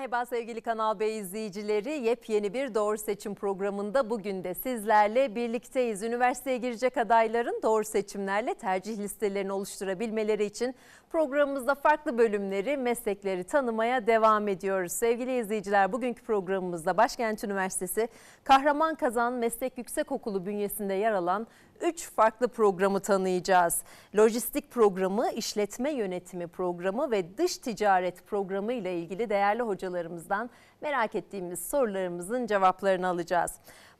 Merhaba sevgili Kanal B izleyicileri. Yepyeni bir Doğru Seçim programında bugün de sizlerle birlikteyiz. Üniversiteye girecek adayların doğru seçimlerle tercih listelerini oluşturabilmeleri için programımızda farklı bölümleri, meslekleri tanımaya devam ediyoruz. Sevgili izleyiciler bugünkü programımızda Başkent Üniversitesi Kahraman Kazan Meslek Yüksekokulu bünyesinde yer alan 3 farklı programı tanıyacağız. Lojistik programı, işletme yönetimi programı ve dış ticaret programı ile ilgili değerli hocalarımızdan merak ettiğimiz sorularımızın cevaplarını alacağız.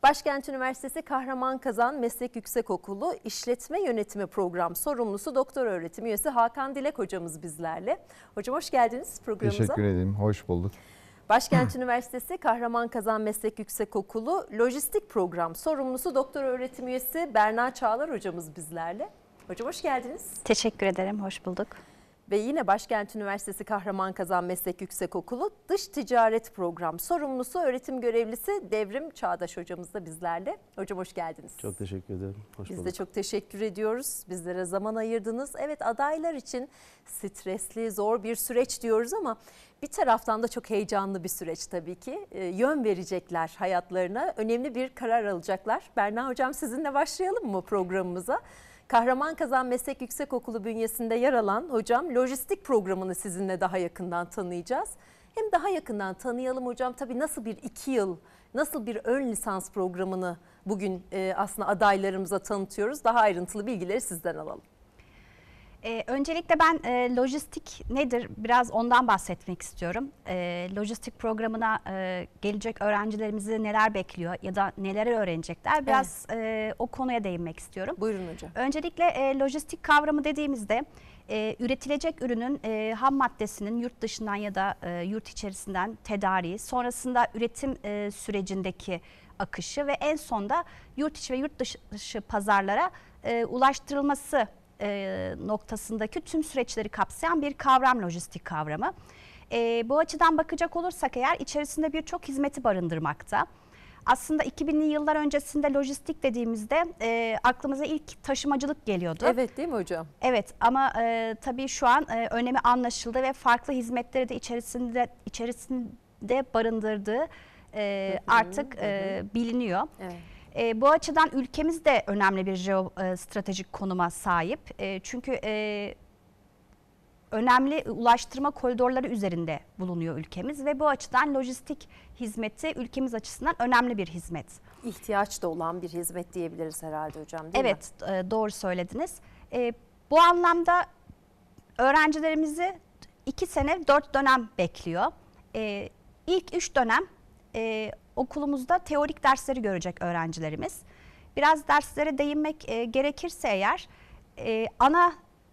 Başkent Üniversitesi Kahraman Kazan Meslek Yüksekokulu İşletme Yönetimi Program sorumlusu doktor öğretim üyesi Hakan Dilek hocamız bizlerle. Hocam hoş geldiniz programımıza. Teşekkür ederim. Hoş bulduk. Başkent Üniversitesi Kahraman Kazan Meslek Yüksekokulu Lojistik Program sorumlusu doktor öğretim üyesi Berna Çağlar hocamız bizlerle. Hocam hoş geldiniz. Teşekkür ederim, hoş bulduk. Ve yine Başkent Üniversitesi Kahraman Kazan Meslek Yüksekokulu Dış Ticaret Program sorumlusu öğretim görevlisi Devrim Çağdaş hocamız da bizlerle. Hocam hoş geldiniz. Çok teşekkür ederim. Hoş Biz bulduk. de çok teşekkür ediyoruz. Bizlere zaman ayırdınız. Evet adaylar için stresli, zor bir süreç diyoruz ama bir taraftan da çok heyecanlı bir süreç tabii ki. Ee, yön verecekler hayatlarına. Önemli bir karar alacaklar. Berna Hocam sizinle başlayalım mı programımıza? Kahraman Kazan Meslek Yüksekokulu bünyesinde yer alan hocam lojistik programını sizinle daha yakından tanıyacağız. Hem daha yakından tanıyalım hocam tabii nasıl bir iki yıl, nasıl bir ön lisans programını bugün e, aslında adaylarımıza tanıtıyoruz. Daha ayrıntılı bilgileri sizden alalım. Ee, öncelikle ben e, lojistik nedir biraz ondan bahsetmek istiyorum. E, lojistik programına e, gelecek öğrencilerimizi neler bekliyor ya da neler öğrenecekler biraz e, o konuya değinmek istiyorum. Buyurun hocam. Öncelikle e, lojistik kavramı dediğimizde e, üretilecek ürünün e, ham maddesinin yurt dışından ya da e, yurt içerisinden tedariği, sonrasında üretim e, sürecindeki akışı ve en sonda yurt içi ve yurt dışı, dışı pazarlara e, ulaştırılması e, noktasındaki tüm süreçleri kapsayan bir kavram lojistik kavramı. E, bu açıdan bakacak olursak eğer içerisinde birçok hizmeti barındırmakta. Aslında 2000'li yıllar öncesinde lojistik dediğimizde e, aklımıza ilk taşımacılık geliyordu. Evet değil mi hocam? Evet ama e, tabii şu an e, önemi anlaşıldı ve farklı hizmetleri de içerisinde içerisinde barındırdığı e, artık e, biliniyor. Evet. E, bu açıdan ülkemiz de önemli bir jeostratejik konuma sahip. E, çünkü e, önemli ulaştırma koridorları üzerinde bulunuyor ülkemiz ve bu açıdan lojistik hizmeti ülkemiz açısından önemli bir hizmet. İhtiyaç da olan bir hizmet diyebiliriz herhalde hocam değil mi? Evet e, doğru söylediniz. E, bu anlamda öğrencilerimizi iki sene dört dönem bekliyor. E, ilk üç dönem e, okulumuzda teorik dersleri görecek öğrencilerimiz. Biraz derslere değinmek e, gerekirse eğer e, ana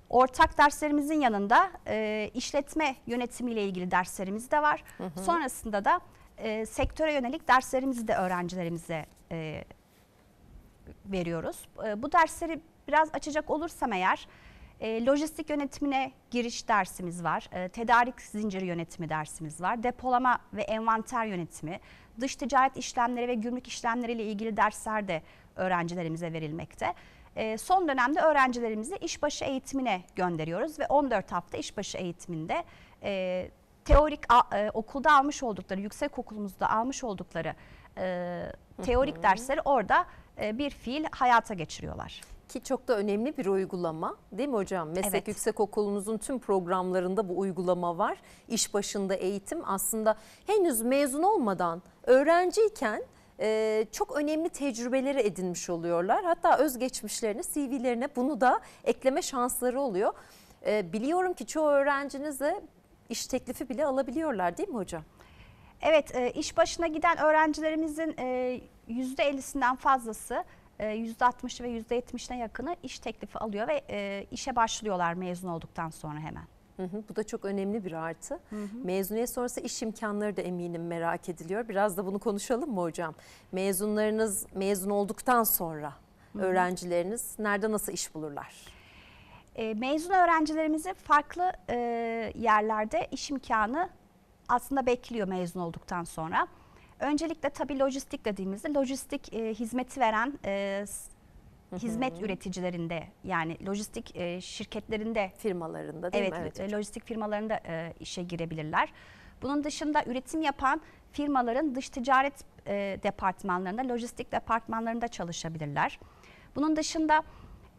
ortak derslerimizin yanında e, işletme yönetimiyle ilgili derslerimiz de var. Sonrasında da e, sektöre yönelik derslerimizi de öğrencilerimize e, veriyoruz. E, bu dersleri biraz açacak olursam eğer e, lojistik yönetimine giriş dersimiz var. E, tedarik zinciri yönetimi dersimiz var. Depolama ve envanter yönetimi, dış ticaret işlemleri ve gümrük işlemleri ile ilgili dersler de öğrencilerimize verilmekte. E, son dönemde öğrencilerimizi işbaşı eğitimine gönderiyoruz ve 14 hafta işbaşı eğitiminde e, teorik e, okulda almış oldukları, yüksek okulumuzda almış oldukları e, teorik dersleri orada e, bir fiil hayata geçiriyorlar. Ki çok da önemli bir uygulama değil mi hocam? Meslek Evet. Yüksekokulunuzun tüm programlarında bu uygulama var. İş başında eğitim aslında henüz mezun olmadan öğrenciyken e, çok önemli tecrübeleri edinmiş oluyorlar. Hatta özgeçmişlerine, CV'lerine bunu da ekleme şansları oluyor. E, biliyorum ki çoğu öğrenciniz de iş teklifi bile alabiliyorlar değil mi hocam? Evet, e, iş başına giden öğrencilerimizin e, %50'sinden fazlası, e, %60'ı ve %70'ine yakını iş teklifi alıyor ve e, işe başlıyorlar mezun olduktan sonra hemen. Hı hı, bu da çok önemli bir artı. Mezuniyet sonrası iş imkanları da eminim merak ediliyor. Biraz da bunu konuşalım mı hocam? Mezunlarınız mezun olduktan sonra öğrencileriniz nerede nasıl iş bulurlar? E, mezun öğrencilerimizi farklı e, yerlerde iş imkanı aslında bekliyor mezun olduktan sonra. Öncelikle tabii lojistik dediğimizde lojistik e, hizmeti veren e, hizmet üreticilerinde yani lojistik e, şirketlerinde Firmalarında değil evet, mi? Evet. e, lojistik firmalarında e, işe girebilirler. Bunun dışında üretim yapan firmaların dış ticaret e, departmanlarında, lojistik departmanlarında çalışabilirler. Bunun dışında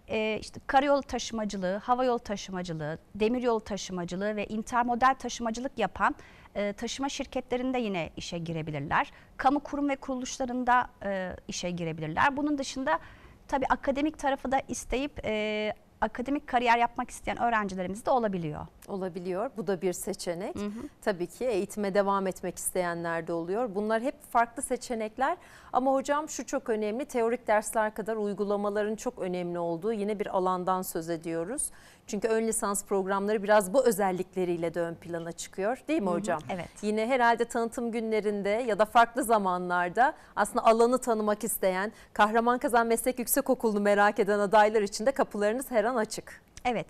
e, işte karayolu taşımacılığı, havayolu taşımacılığı, demiryolu taşımacılığı ve intermodal taşımacılık yapan e, taşıma şirketlerinde yine işe girebilirler. Kamu kurum ve kuruluşlarında e, işe girebilirler. Bunun dışında tabii akademik tarafı da isteyip e, akademik kariyer yapmak isteyen öğrencilerimiz de olabiliyor. olabiliyor. Bu da bir seçenek. Tabii ki eğitime devam etmek isteyenler de oluyor. Bunlar hep farklı seçenekler ama hocam şu çok önemli. Teorik dersler kadar uygulamaların çok önemli olduğu yine bir alandan söz ediyoruz. Çünkü ön lisans programları biraz bu özellikleriyle de ön plana çıkıyor. Değil mi hocam? evet. Yine herhalde tanıtım günlerinde ya da farklı zamanlarda aslında alanı tanımak isteyen, Kahraman Kazan Meslek Yüksekokulu'nu merak eden adaylar için de kapılarınız her an açık. Evet.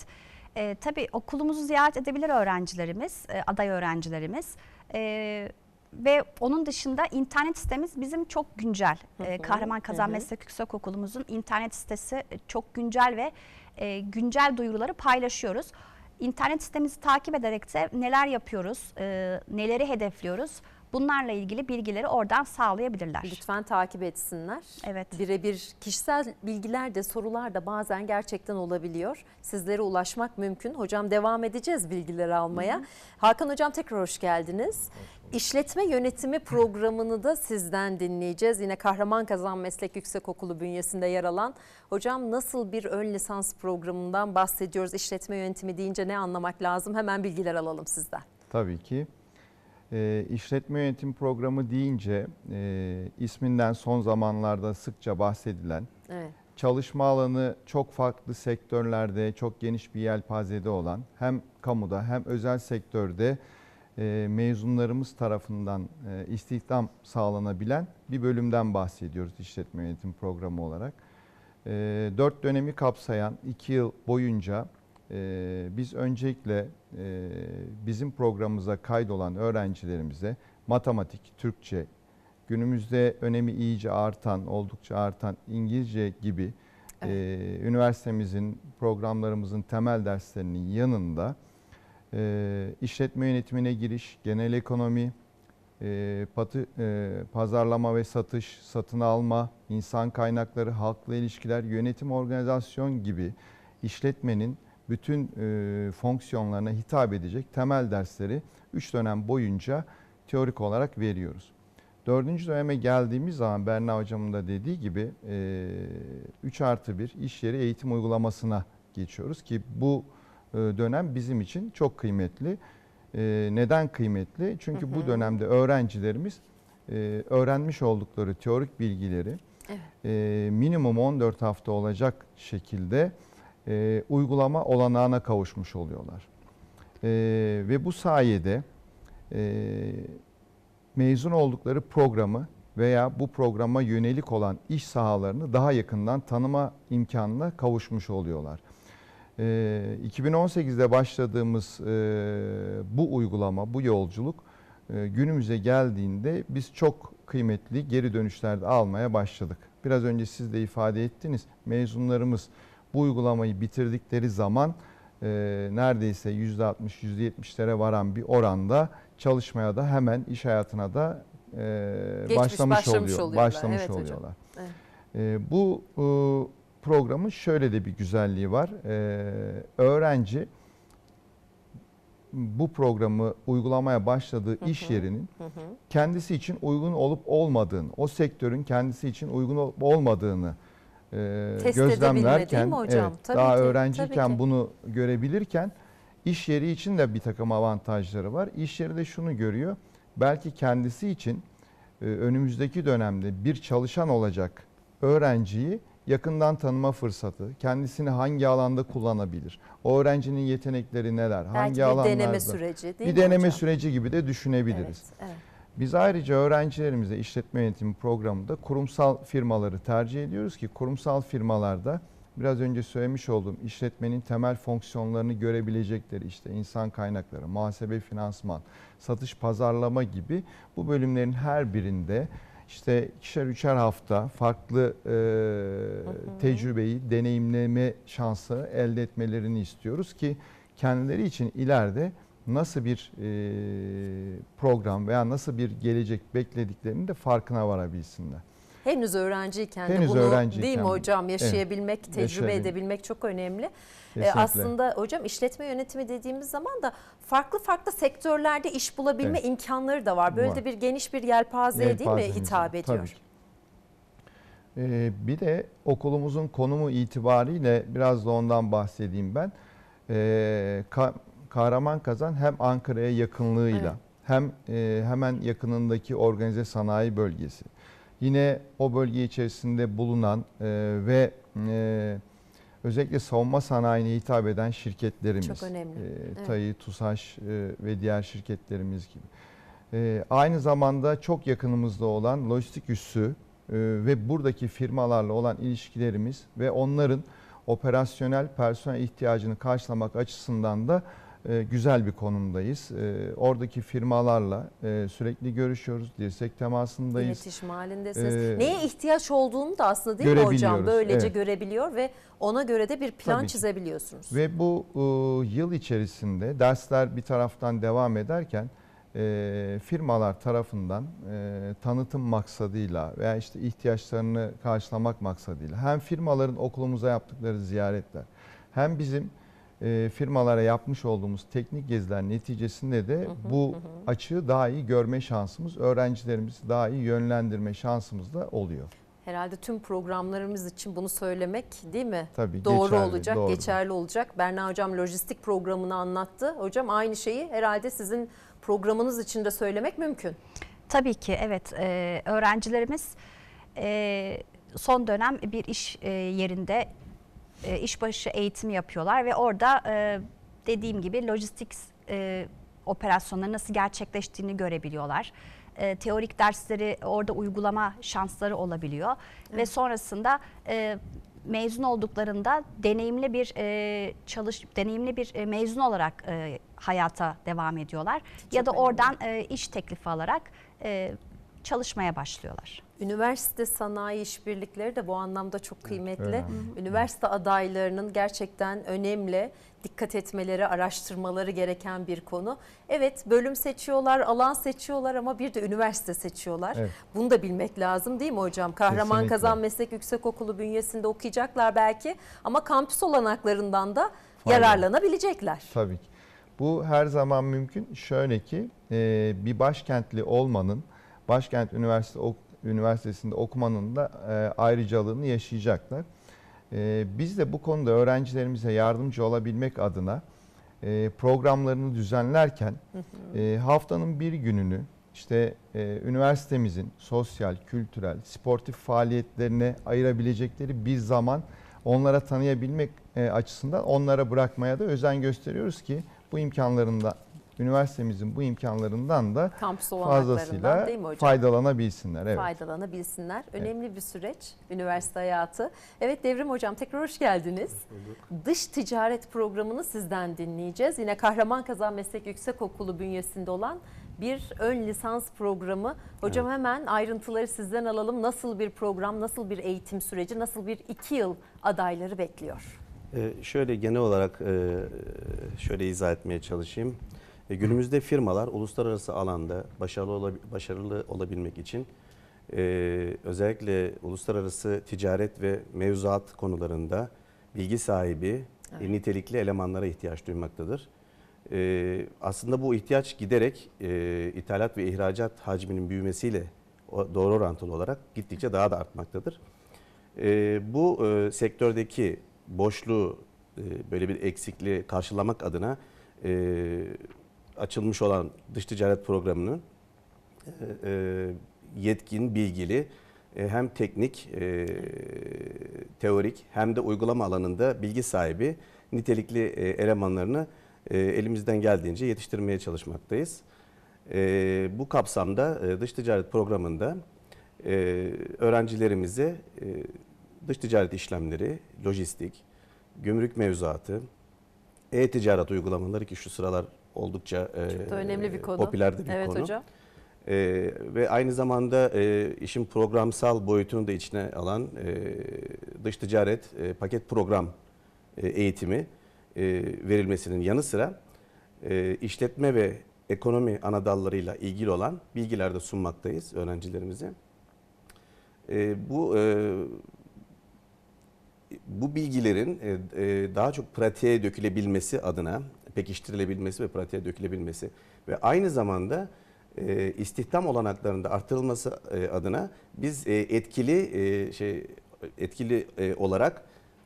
E, tabii okulumuzu ziyaret edebilir öğrencilerimiz, e, aday öğrencilerimiz. E, ve onun dışında internet sitemiz bizim çok güncel. E, Kahraman Kazan Meslek Yüksekokulumuzun internet sitesi çok güncel ve e, güncel duyuruları paylaşıyoruz. İnternet sitemizi takip ederek de neler yapıyoruz, e, neleri hedefliyoruz bunlarla ilgili bilgileri oradan sağlayabilirler. Lütfen takip etsinler. Evet. Birebir kişisel bilgiler de sorular da bazen gerçekten olabiliyor. Sizlere ulaşmak mümkün. Hocam devam edeceğiz bilgileri almaya. Hakan Hocam tekrar hoş geldiniz. İşletme yönetimi programını da sizden dinleyeceğiz. Yine Kahraman Kazan Meslek Yüksekokulu bünyesinde yer alan. Hocam nasıl bir ön lisans programından bahsediyoruz? İşletme yönetimi deyince ne anlamak lazım? Hemen bilgiler alalım sizden. Tabii ki. E, işletme yönetim programı deyince e, isminden son zamanlarda sıkça bahsedilen Evet. çalışma alanı çok farklı sektörlerde çok geniş bir yelpazede olan hem kamuda hem özel sektörde mezunlarımız tarafından e, istihdam sağlanabilen bir bölümden bahsediyoruz işletme yönetim programı olarak. E, dört dönemi kapsayan iki yıl boyunca e, biz öncelikle e, bizim programımıza kaydolan öğrencilerimize matematik, Türkçe, günümüzde önemi iyice artan, oldukça artan İngilizce gibi e, üniversitemizin programlarımızın temel derslerinin yanında e, işletme yönetimine giriş, genel ekonomi, e, patı, e, pazarlama ve satış, satın alma, insan kaynakları, halkla ilişkiler, yönetim, organizasyon gibi işletmenin bütün e, fonksiyonlarına hitap edecek temel dersleri 3 dönem boyunca teorik olarak veriyoruz. Dördüncü döneme geldiğimiz zaman Berna Hocam'ın da dediği gibi 3 artı 1 iş yeri eğitim uygulamasına geçiyoruz ki bu e, dönem bizim için çok kıymetli. E, Neden kıymetli? Çünkü bu dönemde öğrencilerimiz e, öğrenmiş oldukları teorik bilgileri Evet. e, minimum 14 hafta olacak şekilde e, uygulama olanağına kavuşmuş oluyorlar. E, ve bu sayede e, mezun oldukları programı veya bu programa yönelik olan iş sahalarını daha yakından tanıma imkanına kavuşmuş oluyorlar. E, 2018'de başladığımız e, bu uygulama, bu yolculuk e, günümüze geldiğinde biz çok kıymetli geri dönüşler de almaya başladık. Biraz önce siz de ifade ettiniz. Mezunlarımız bu uygulamayı bitirdikleri zaman e, neredeyse %60-%70'lere varan bir oranda çalışmaya da hemen iş hayatına da e, Geçmiş, başlamış, başlamış oluyor, oluyorlar. başlamış Evet hocam. oluyorlar. Evet. E, bu e, programın şöyle de bir güzelliği var. E, öğrenci bu programı uygulamaya başladığı iş yerinin Hı hı. kendisi için uygun olup olmadığını, o sektörün kendisi için uygun olup olmadığını e, Test gözlemlerken, mi hocam? evet, Tabii daha ki, öğrenciyken tabii ki. bunu görebilirken iş yeri için de bir takım avantajları var. İş yeri de şunu görüyor, belki kendisi için e, önümüzdeki dönemde bir çalışan olacak öğrenciyi yakından tanıma fırsatı, kendisini hangi alanda kullanabilir, o öğrencinin yetenekleri neler, Belki hangi bir alanlarda, deneme süreci değil bir mi deneme hocam? süreci gibi de düşünebiliriz. Evet, evet. Biz ayrıca öğrencilerimize işletme yönetimi programında kurumsal firmaları tercih ediyoruz ki kurumsal firmalarda biraz önce söylemiş olduğum işletmenin temel fonksiyonlarını görebilecekleri işte insan kaynakları, muhasebe, finansman, satış, pazarlama gibi bu bölümlerin her birinde işte ikişer üçer hafta farklı e, tecrübeyi deneyimleme şansı elde etmelerini istiyoruz ki kendileri için ileride nasıl bir e, program veya nasıl bir gelecek beklediklerinin de farkına varabilsinler. Henüz öğrenciyken de Henüz bunu öğrenciyken değil mi hocam yaşayabilmek, tecrübe yaşayabilmek. edebilmek çok önemli. Ee, Kesinlikle. aslında hocam işletme yönetimi dediğimiz zaman da farklı farklı sektörlerde iş bulabilme Evet. imkanları da var. Böyle Var. de bir geniş bir yelpazeye değil mi Yelpazemiz hitap ediyor? tabii. Ee, bir de okulumuzun konumu itibariyle biraz da ondan bahsedeyim ben. Ee, Ka- Kahraman Kazan hem Ankara'ya yakınlığıyla Evet. hem e, hemen yakınındaki organize sanayi bölgesi. Yine o bölge içerisinde bulunan e, ve e, özellikle savunma sanayine hitap eden şirketlerimiz. Çok önemli. E, Evet. TAİ, TUSAŞ e, ve diğer şirketlerimiz gibi. E, aynı zamanda çok yakınımızda olan lojistik üssü e, ve buradaki firmalarla olan ilişkilerimiz ve onların operasyonel personel ihtiyacını karşılamak açısından da güzel bir konumdayız. E, oradaki firmalarla e, sürekli görüşüyoruz, dirsek temasındayız. İletişim halindesiniz. Ee, Neye ihtiyaç olduğunu da aslında değil mi hocam? Böylece evet. görebiliyor ve ona göre de bir plan Tabii ki. çizebiliyorsunuz. Ve bu e, yıl içerisinde dersler bir taraftan devam ederken e, firmalar tarafından e, tanıtım maksadıyla veya işte ihtiyaçlarını karşılamak maksadıyla hem firmaların okulumuza yaptıkları ziyaretler hem bizim e, firmalara yapmış olduğumuz teknik geziler neticesinde de bu açığı daha iyi görme şansımız, öğrencilerimizi daha iyi yönlendirme şansımız da oluyor. Herhalde tüm programlarımız için bunu söylemek değil mi? Tabii Doğru geçerli, olacak, doğrudur. geçerli olacak. Berna Hocam lojistik programını anlattı. Hocam aynı şeyi herhalde sizin programınız için de söylemek mümkün. Tabii ki evet Ee, öğrencilerimiz e, son dönem bir iş e, yerinde e, işbaşı eğitimi yapıyorlar ve orada e, dediğim gibi lojistik e, operasyonları nasıl gerçekleştiğini görebiliyorlar. E, teorik dersleri orada uygulama şansları olabiliyor ve sonrasında e, mezun olduklarında deneyimli bir e, çalış deneyimli bir e, mezun olarak e, hayata devam ediyorlar ya da önemli. oradan e, iş teklifi alarak e, çalışmaya başlıyorlar. Üniversite sanayi işbirlikleri de bu anlamda çok kıymetli. önemli. Üniversite adaylarının gerçekten önemli dikkat etmeleri, araştırmaları gereken bir konu. Evet bölüm seçiyorlar, alan seçiyorlar ama bir de üniversite seçiyorlar. Evet. Bunu da bilmek lazım değil mi hocam? Kahraman Kesinlikle. Kazan Meslek Yüksekokulu bünyesinde okuyacaklar belki ama kampüs olanaklarından da Faydalı. yararlanabilecekler. Tabii ki. Bu her zaman mümkün. Şöyle ki bir başkentli olmanın, başkent üniversite ok- üniversitesinde okumanın da e, ayrıcalığını yaşayacaklar. E, biz de bu konuda öğrencilerimize yardımcı olabilmek adına e, programlarını düzenlerken haftanın bir gününü işte üniversitemizin sosyal, kültürel, sportif faaliyetlerine ayırabilecekleri bir zaman onlara tanıyabilmek açısından onlara bırakmaya da özen gösteriyoruz ki bu imkanlarında üniversitemizin bu imkanlarından da Kampüs fazlasıyla değil mi hocam? faydalanabilsinler. Evet. faydalanabilsinler. Önemli bir süreç üniversite hayatı. Evet Devrim Hocam tekrar hoş geldiniz. Dış ticaret programını sizden dinleyeceğiz. Yine Kahraman Kazan Meslek Yüksekokulu bünyesinde olan bir ön lisans programı. Hocam hemen ayrıntıları sizden alalım. Nasıl bir program, nasıl bir eğitim süreci, nasıl bir iki yıl adayları bekliyor? Ee, şöyle genel olarak e, şöyle izah etmeye çalışayım. E, günümüzde firmalar uluslararası alanda başarılı olabi- başarılı olabilmek için e, özellikle uluslararası ticaret ve mevzuat konularında bilgi sahibi, e, nitelikli elemanlara ihtiyaç duymaktadır. E, aslında bu ihtiyaç giderek e, ithalat ve ihracat hacminin büyümesiyle doğru orantılı olarak gittikçe daha da artmaktadır. E, bu e, sektördeki boşluğu, e, böyle bir eksikliği karşılamak adına e, açılmış olan dış ticaret programının e, e, yetkin, bilgili, e, hem teknik, e, teorik hem de uygulama alanında bilgi sahibi nitelikli e, elemanlarını e, elimizden geldiğince yetiştirmeye çalışmaktayız. E, bu kapsamda e, dış ticaret programında e, öğrencilerimize e, dış ticaret işlemleri, lojistik, gümrük mevzuatı, e-ticaret uygulamaları ki şu sıralar oldukça e, önemli bir konu. popüler de bir evet konu. hocam. E, ve aynı zamanda e, işin programsal boyutunu da içine alan e, dış ticaret e, paket program e, eğitimi e, verilmesinin yanı sıra e, işletme ve ekonomi ana dallarıyla ilgili olan bilgiler de sunmaktayız öğrencilerimize. E, bu e, bu bilgilerin e, e, daha çok pratiğe dökülebilmesi adına, pekiştirilebilmesi ve pratiğe dökülebilmesi ve aynı zamanda e, istihdam olanaklarında artırılması adına biz etkili şey etkili olarak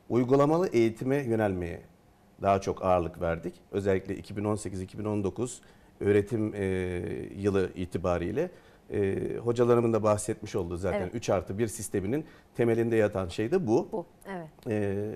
uygulamalı eğitime yönelmeye daha çok ağırlık verdik. Özellikle 2018-2019 öğretim yılı itibariyle e, hocalarımın da bahsetmiş olduğu zaten Evet. 3 artı 1 sisteminin temelinde yatan şey de bu. Bu. Evet. E,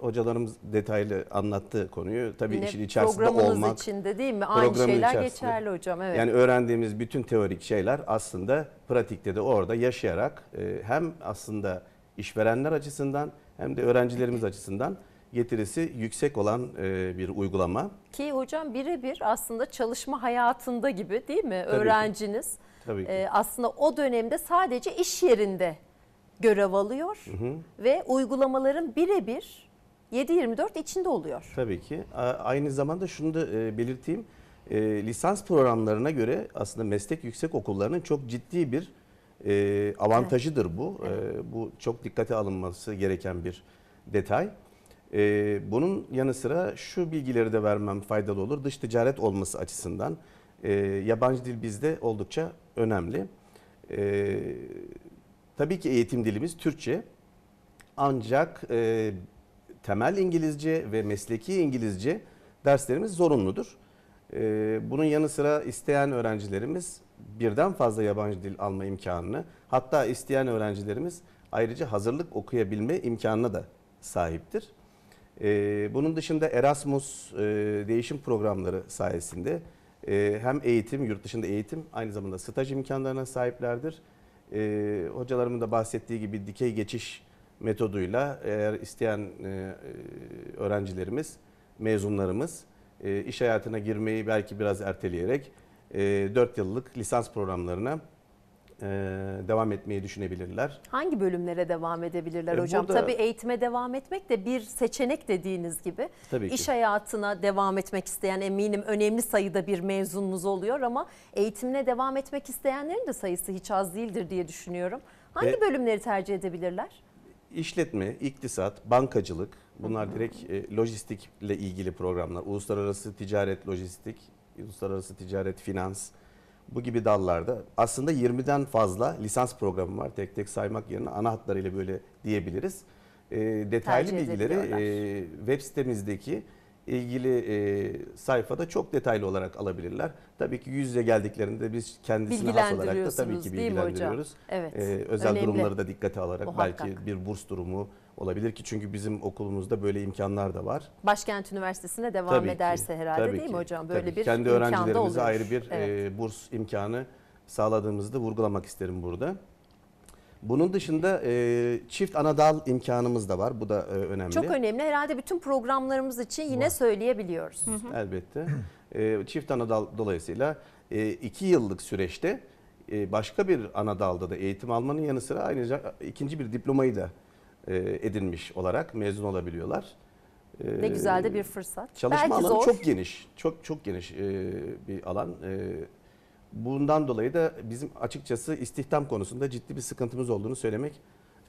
hocalarımız detaylı anlattı konuyu. Tabii Yine işin içerisinde programınız olmak. içinde değil mi? Aynı şeyler içerisinde. geçerli hocam. Evet. Yani öğrendiğimiz bütün teorik şeyler aslında pratikte de orada yaşayarak e, hem aslında işverenler açısından hem de öğrencilerimiz açısından getirisi yüksek olan e, bir uygulama. Ki hocam birebir aslında çalışma hayatında gibi değil mi? Tabii ki. Tabii ki. e, aslında o dönemde sadece iş yerinde görev alıyor ve uygulamaların birebir 7-24 içinde oluyor. Tabii ki. Aynı zamanda şunu da e, belirteyim. E, lisans programlarına göre aslında meslek yüksek okullarının çok ciddi bir e, avantajıdır bu. E, bu çok dikkate alınması gereken bir detay. E, bunun yanı sıra şu bilgileri de vermem faydalı olur. Dış ticaret olması açısından e, yabancı dil bizde oldukça önemli. E, tabii ki eğitim dilimiz Türkçe. Ancak e, temel İngilizce ve mesleki İngilizce derslerimiz zorunludur. E, bunun yanı sıra isteyen öğrencilerimiz birden fazla yabancı dil alma imkanını, hatta isteyen öğrencilerimiz ayrıca hazırlık okuyabilme imkanına da sahiptir. Bunun dışında Erasmus e, değişim programları sayesinde hem eğitim, yurt dışında eğitim, aynı zamanda staj imkanlarına sahiplerdir. E, hocalarımın da bahsettiği gibi dikey geçiş metoduyla eğer isteyen e, e, öğrencilerimiz, mezunlarımız e, iş hayatına girmeyi belki biraz erteleyerek e, 4 yıllık lisans programlarına e, devam etmeyi düşünebilirler. Hangi bölümlere devam edebilirler E, hocam? burada- Tabii eğitime devam etmek de bir seçenek dediğiniz gibi. Tabii ki. İş hayatına devam etmek isteyen eminim önemli sayıda bir mezununuz oluyor ama eğitimine devam etmek isteyenlerin de sayısı hiç az değildir diye düşünüyorum. Hangi E, bölümleri tercih edebilirler? İşletme, iktisat, bankacılık bunlar direkt e, lojistikle ilgili programlar. Uluslararası ticaret, lojistik, uluslararası ticaret, finans bu gibi dallarda aslında 20'den fazla lisans programı var. Tek tek saymak yerine ana hatlarıyla böyle diyebiliriz. E, detaylı Tercih bilgileri e, web sitemizdeki ilgili e, sayfada çok detaylı olarak alabilirler. Tabii ki yüz yüze geldiklerinde biz kendisine has olarak da tabii ki mi hocam? bilgilendiriyoruz. Evet. Ee, özel önemli. durumları da dikkate alarak Muhakkak. belki bir burs durumu olabilir ki çünkü bizim okulumuzda böyle imkanlar da var. Başkent Üniversitesi'ne devam Tabii ki, ederse herhalde tabii değil mi ki, hocam? tabii. Böyle bir kendi öğrencilerimize oluyor. ayrı bir Evet. e, burs imkanı sağladığımızı da vurgulamak isterim burada. Bunun dışında e, çift anadal imkanımız da var. Bu da e, önemli. Çok önemli. Herhalde bütün programlarımız için yine söyleyebiliyoruz. Elbette. E, çift anadal dolayısıyla e, iki yıllık süreçte e, başka bir anadalda da eğitim almanın yanı sıra ayrıca ikinci bir diplomayı da e, edinmiş olarak mezun olabiliyorlar. E, Ne güzel de bir fırsat. Çalışma Belki alanı zor. çok geniş. Çok çok geniş e, bir alan. E, bundan dolayı da bizim açıkçası istihdam konusunda ciddi bir sıkıntımız olduğunu söylemek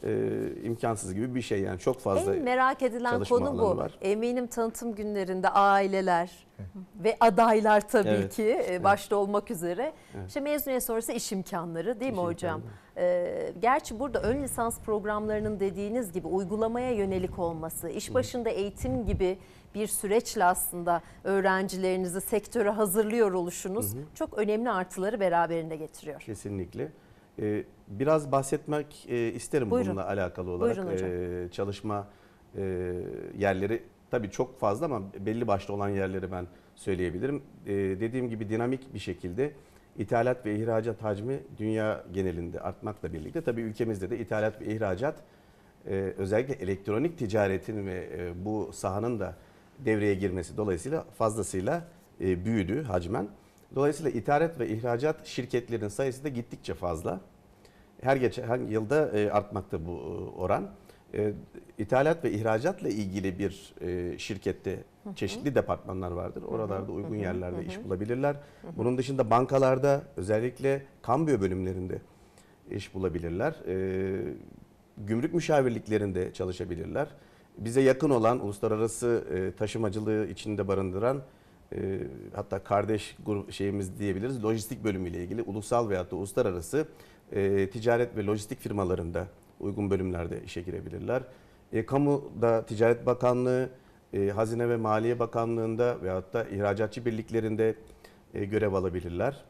e, imkansız gibi bir şey yani çok fazla. En merak edilen çalışma konu alanı bu. var. Eminim tanıtım günlerinde aileler ve adaylar tabii Evet. ki e, başta olmak üzere. İşte mezuniyet sonrası iş imkanları değil mi İş hocam? Ee, gerçi burada ön lisans programlarının dediğiniz gibi uygulamaya yönelik olması, iş başında eğitim gibi bir süreçle aslında öğrencilerinizi sektöre hazırlıyor oluşunuz çok önemli artıları beraberinde getiriyor. Kesinlikle. Ee, biraz bahsetmek e, isterim Buyurun. bununla alakalı olarak. Ee, çalışma e, yerleri tabii çok fazla ama belli başlı olan yerleri ben söyleyebilirim. Ee, dediğim gibi dinamik bir şekilde ithalat ve ihracat hacmi dünya genelinde artmakla birlikte tabii ülkemizde de ithalat ve ihracat e, özellikle elektronik ticaretin ve e, bu sahanın da devreye girmesi dolayısıyla fazlasıyla e, büyüdü hacmen. Dolayısıyla ithalat ve ihracat şirketlerin sayısı da gittikçe fazla. Her geçen yılda e, artmakta bu e, oran. E, ithalat ve ihracatla ilgili bir e, şirkette çeşitli departmanlar vardır. Oralarda uygun yerlerde iş bulabilirler. Bunun dışında bankalarda özellikle kambiyo bölümlerinde iş bulabilirler. Ee, gümrük müşavirliklerinde çalışabilirler. Bize yakın olan uluslararası e, taşımacılığı içinde barındıran e, hatta kardeş grup şeyimiz diyebiliriz. Lojistik bölümüyle ilgili ulusal veyahut da uluslararası e, ticaret ve lojistik firmalarında uygun bölümlerde işe girebilirler. E, kamuda Ticaret Bakanlığı, e, Hazine ve Maliye Bakanlığı'nda veyahut da ihracatçı birliklerinde e, görev alabilirler.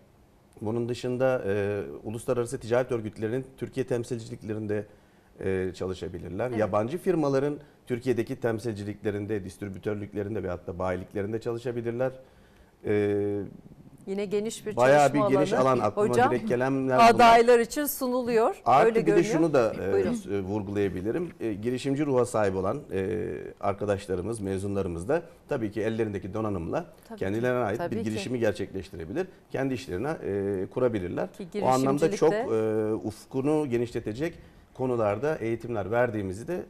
Bunun dışında e, uluslararası ticaret örgütlerinin Türkiye temsilciliklerinde e, çalışabilirler. Yabancı firmaların Türkiye'deki temsilciliklerinde, distribütörlüklerinde veyahut da bayiliklerinde çalışabilirler. E, Yine geniş bir bayağı bir çalışma geniş alanı. alan aklıma Hocam, direkt gelenler bunlar. adaylar için sunuluyor. Artı Öyle bir de görünüyor. şunu da e, e, vurgulayabilirim. E, girişimci ruha sahip olan e, arkadaşlarımız, mezunlarımız da tabii ki ellerindeki donanımla Tabii kendilerine ait Tabii bir ki. girişimi gerçekleştirebilir. Kendi işlerine e, kurabilirler. Ki O anlamda çok e, ufkunu genişletecek konularda eğitimler verdiğimizi de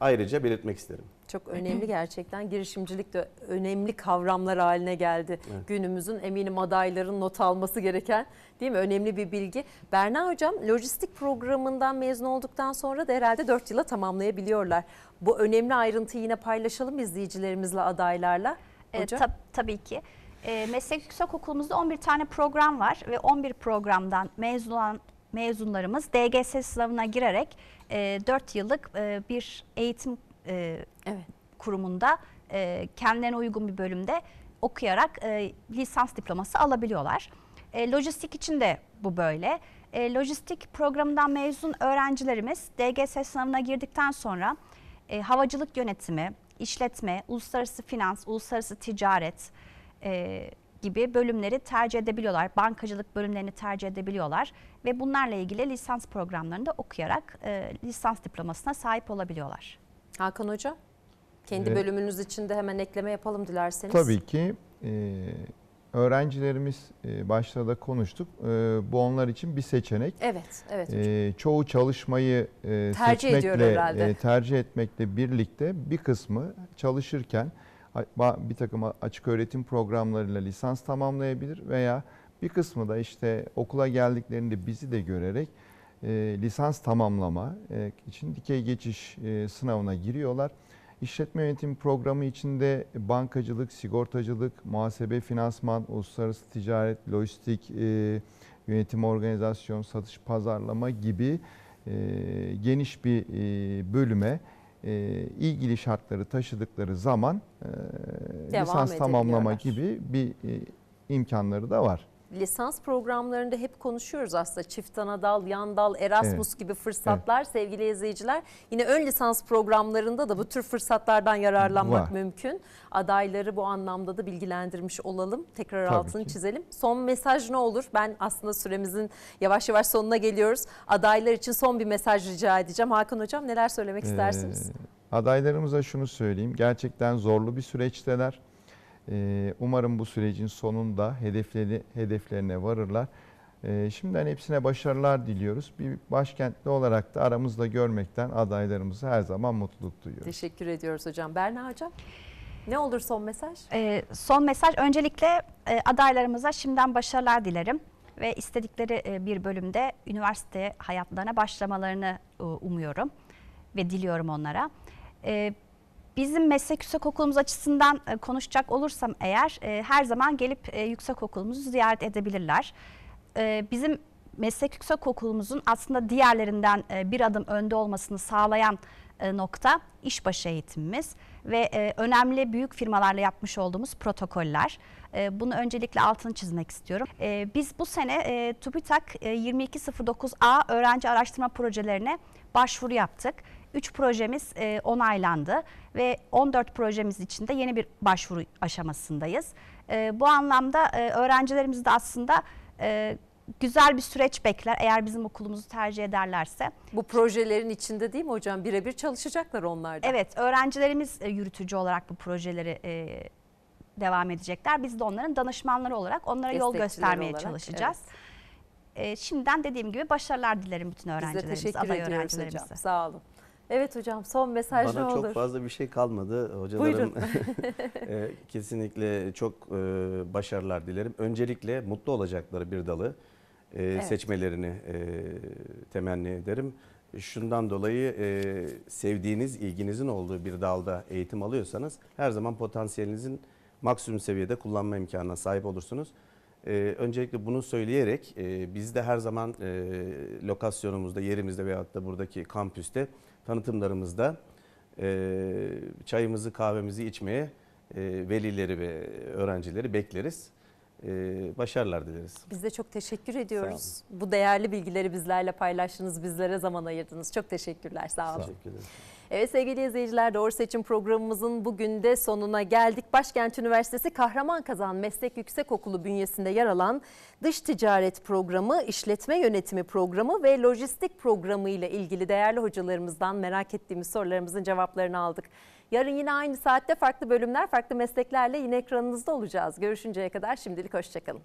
ayrıca belirtmek isterim. Çok önemli gerçekten. Girişimcilik de önemli kavramlar haline geldi. Evet. Günümüzün eminim adayların not alması gereken değil mi? Önemli bir bilgi. Berna Hocam lojistik programından mezun olduktan sonra da herhalde 4 yıla tamamlayabiliyorlar. Bu önemli ayrıntıyı yine paylaşalım izleyicilerimizle, adaylarla. E, Hocam. tab- tabii ki. E, meslek yüksek okulumuzda 11 tane program var ve 11 programdan mezun olan mezunlarımız DGS sınavına girerek e, 4 yıllık e, bir eğitim e, evet. kurumunda e, kendilerine uygun bir bölümde okuyarak e, lisans diploması alabiliyorlar. E, lojistik için de bu böyle. E, lojistik programından mezun öğrencilerimiz DGS sınavına girdikten sonra e, havacılık yönetimi, işletme, uluslararası finans, uluslararası ticaret e, gibi bölümleri tercih edebiliyorlar. Bankacılık bölümlerini tercih edebiliyorlar ve bunlarla ilgili lisans programlarında okuyarak e, lisans diplomasına sahip olabiliyorlar. Hakan Hocam. Kendi Evet. bölümünüz için de hemen ekleme yapalım dilerseniz. Tabii ki e, öğrencilerimiz e, başta da konuştuk. E, bu onlar için bir seçenek. Evet, evet. hocam. E, çoğu çalışmayı e, Tercih seçmekle, e, tercih etmekle birlikte bir kısmı çalışırken bir takım açık öğretim programlarıyla lisans tamamlayabilir veya bir kısmı da işte okula geldiklerinde bizi de görerek e, lisans tamamlama e, için dikey geçiş e, sınavına giriyorlar. İşletme yönetimi programı içinde bankacılık, sigortacılık, muhasebe, finansman, uluslararası ticaret, lojistik, e, yönetim, organizasyon, satış, pazarlama gibi e, geniş bir e, bölüme e, ilgili şartları taşıdıkları zaman e, Devam lisans tamamlama gibi bir e, imkanları da var. Lisans programlarında hep konuşuyoruz aslında çift ana dal, yan dal, Erasmus gibi fırsatlar sevgili izleyiciler. Yine ön lisans programlarında da bu tür fırsatlardan yararlanmak Var. mümkün. Adayları bu anlamda da bilgilendirmiş olalım. Tekrar Tabii altını ki. çizelim. Son mesaj ne olur? Ben aslında süremizin yavaş yavaş sonuna geliyoruz. Adaylar için son bir mesaj rica edeceğim. Hakan Hocam neler söylemek istersiniz? Ee, adaylarımıza şunu söyleyeyim. Gerçekten zorlu bir süreçteler. Ee, umarım bu sürecin sonunda hedefleri hedeflerine varırlar. Ee, şimdiden hepsine başarılar diliyoruz. Bir başkentli olarak da aramızda görmekten adaylarımıza her zaman mutluluk duyuyoruz. Teşekkür ediyoruz hocam. Berna Hocam ne olur son mesaj? Ee, son mesaj öncelikle e, adaylarımıza şimdiden başarılar dilerim ve istedikleri e, bir bölümde üniversite hayatlarına başlamalarını e, umuyorum ve diliyorum onlara. E, bizim meslek yüksek okulumuz açısından e, konuşacak olursam eğer e, her zaman gelip e, yüksek okulumuzu ziyaret edebilirler. Bizim meslek yüksek okulumuzun aslında diğerlerinden bir adım önde olmasını sağlayan nokta işbaşı eğitimimiz ve önemli büyük firmalarla yapmış olduğumuz protokoller. Bunu öncelikle altını çizmek istiyorum. Biz bu sene TÜBİTAK e, 2209A öğrenci araştırma projelerine başvuru yaptık. 3 projemiz e, onaylandı ve 14 projemiz için de yeni bir başvuru aşamasındayız. E, bu anlamda e, öğrencilerimiz de aslında e, güzel bir süreç bekler eğer bizim okulumuzu tercih ederlerse. Bu projelerin içinde değil mi hocam? Birebir çalışacaklar onlar da. Evet, öğrencilerimiz e, yürütücü olarak bu projeleri e, devam edecekler. Biz de onların danışmanları olarak onlara yol göstermeye olarak, çalışacağız. E, şimdiden dediğim gibi başarılar dilerim bütün öğrencilerimize, teşekkür aday ediyoruz hocam. öğrencilerimize. Sağ olun. Evet hocam son mesaj Bana ne çok olur? fazla bir şey kalmadı. Hocalarım e, kesinlikle çok e, başarılar dilerim. Öncelikle mutlu olacakları bir dalı e, Evet. seçmelerini e, temenni ederim. Şundan dolayı e, sevdiğiniz, ilginizin olduğu bir dalda eğitim alıyorsanız her zaman potansiyelinizin maksimum seviyede kullanma imkanına sahip olursunuz. E, öncelikle bunu söyleyerek e, biz de her zaman e, lokasyonumuzda, yerimizde veyahut da buradaki kampüste tanıtımlarımızda e, çayımızı kahvemizi içmeye e, velileri ve öğrencileri bekleriz. E, başarılar dileriz. Biz de çok teşekkür ediyoruz. Bu değerli bilgileri bizlerle paylaştınız, bizlere zaman ayırdınız. Çok teşekkürler, sağ olun. Teşekkür ederim. Evet sevgili izleyiciler Doğru Seçim programımızın bugün de sonuna geldik. Başkent Üniversitesi Kahraman Kazan Meslek Yüksekokulu bünyesinde yer alan dış ticaret programı, işletme yönetimi programı ve lojistik programı ile ilgili değerli hocalarımızdan merak ettiğimiz sorularımızın cevaplarını aldık. Yarın yine aynı saatte farklı bölümler, farklı mesleklerle yine ekranınızda olacağız. Görüşünceye kadar şimdilik hoşçakalın.